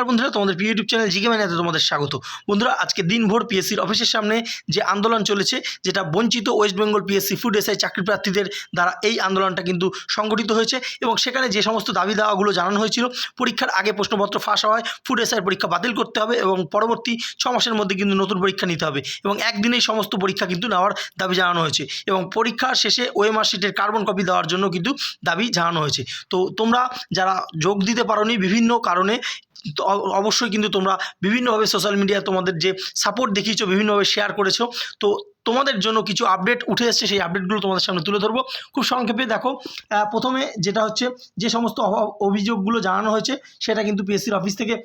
নমস্কার বন্ধুরা, তোমাদের প্রিয় ইউটিউব চ্যানেল জিকে ম্যানাতে তোমাদের স্বাগত। বন্ধুরা, আজকে দিনভর পিএসসির অফিসের সামনে যে আন্দোলন চলেছে, যেটা বঞ্চিত West Bengal PSC food SI চাকরি প্রার্থীদের দ্বারা এই আন্দোলনটা কিন্তু সংগঠিত হয়েছে এবং সেখানে যে সমস্ত দাবি দাওয়াগুলো জানানো হয়েছিল, পরীক্ষার আগে প্রশ্নপত্র ফাঁস হওয়ায় ফুড এসআই পরীক্ষা বাতিল করতে হবে এবং পরবর্তী ছ মাসের মধ্যে কিন্তু নতুন পরীক্ষা নিতে হবে এবং একদিনেই সমস্ত পরীক্ষা কিন্তু নেওয়ার দাবি জানানো হয়েছে এবং পরীক্ষার শেষে ওএমআর শিটের কার্বন কপি দেওয়ার জন্য কিন্তু দাবি জানানো হয়েছে। তো তোমরা যারা যোগ দিতে পারোনি বিভিন্ন কারণে অবশ্যই কিন্তু তোমরা বিভিন্নভাবে সোশ্যাল মিডিয়ায় তোমাদের যে সাপোর্ট দেখিয়েছো, বিভিন্নভাবে শেয়ার করেছ। তো তোমাদের জন্য কিছু আপডেট উঠে এসছে, সেই আপডেটগুলো তোমাদের সামনে তুলে ধরবো। খুব সংক্ষেপে দেখো প্রথমে যেটা হচ্ছে যে সমস্ত অভ- অভিযোগগুলো জানানো হয়েছে, সেটা কিন্তু পিএসসির অফিস থেকে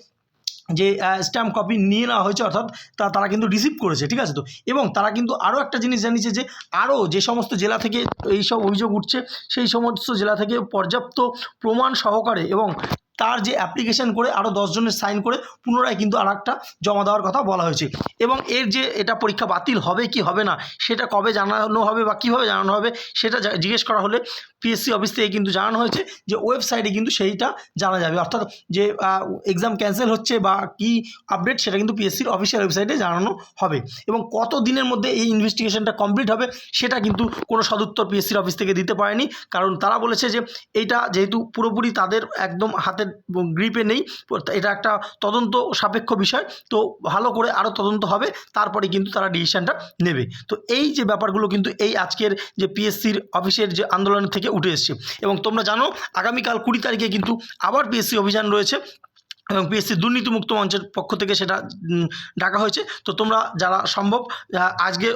যে স্ট্যাম্প কপি নিয়ে নেওয়া হয়েছে, অর্থাৎ তা, তারা কিন্তু রিসিভ করেছে, ঠিক আছে তো? এবং তারা কিন্তু আরও একটা জিনিস জানিয়েছে যে আরও যে সমস্ত জেলা থেকে এইসব অভিযোগ উঠছে, সেই সমস্ত জেলা থেকে পর্যাপ্ত প্রমাণ সহকারে এবং তার যে অ্যাপ্লিকেশন করে আরও দশজনের সাইন করে পুনরায় কিন্তু আর একটা জমা দেওয়ার কথা বলা হয়েছে। এবং এর যে এটা পরীক্ষা বাতিল হবে কি হবে না, সেটা কবে জানানো হবে বা কীভাবে জানানো হবে, সেটা জিজ্ঞেস করা হলে পিএসসি অফিস থেকে কিন্তু জানানো হয়েছে যে ওয়েবসাইটে কিন্তু সেইটা জানা যাবে। অর্থাৎ যে এক্সাম ক্যান্সেল হচ্ছে বা কি আপডেট সেটা কিন্তু পিএসসির অফিসিয়াল ওয়েবসাইটে জানানো হবে। এবং কত দিনের মধ্যে এই ইনভেস্টিগেশনটা কমপ্লিট হবে, সেটা কিন্তু কোনো সদুত্তর পিএসসির অফিস থেকে দিতে পারেনি। কারণ তারা বলেছে যে, এইটা যেহেতু পুরোপুরি তাদের একদম হাতের গ্রিপে নেই। এটা একটা তদন্ত সাপেক্ষ বিষয়। তো ভালো করে আরও তদন্ত হবে, তারপরে কিন্তু তারা ডিসিশানটা নেবে। তো এই যে ব্যাপারগুলো কিন্তু এই আজকের যে পিএসসির অফিসের যে আন্দোলন থেকে উঠে এসছে। এবং তোমরা জানো, আগামীকাল কুড়ি তারিখে কিন্তু আবার পিএসসি অভিযান রয়েছে। এবং পিএসসি দুর্নীতিমুক্ত মঞ্চের পক্ষ থেকে সেটা ডাকা হয়েছে। তো তোমরা যারা সম্ভব আজকে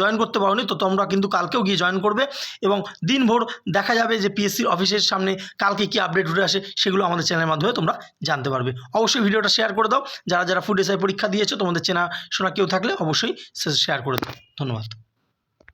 জয়েন করতে পারোনি, তো তোমরা কিন্তু কালকেও গিয়ে জয়েন করবে এবং দিনভর দেখা যাবে যে পিএসসির অফিসের সামনে কালকে কি আপডেট উঠে আসে, সেগুলো আমাদের চ্যানেলের মাধ্যমে তোমরা জানতে পারবে। অবশ্যই ভিডিওটা শেয়ার করে দাও। যারা যারা ফুড এসআই পরীক্ষা দিয়েছ, তোমাদের চেনা শোনা কেউ থাকলে অবশ্যই শেয়ার করে দাও। ধন্যবাদ।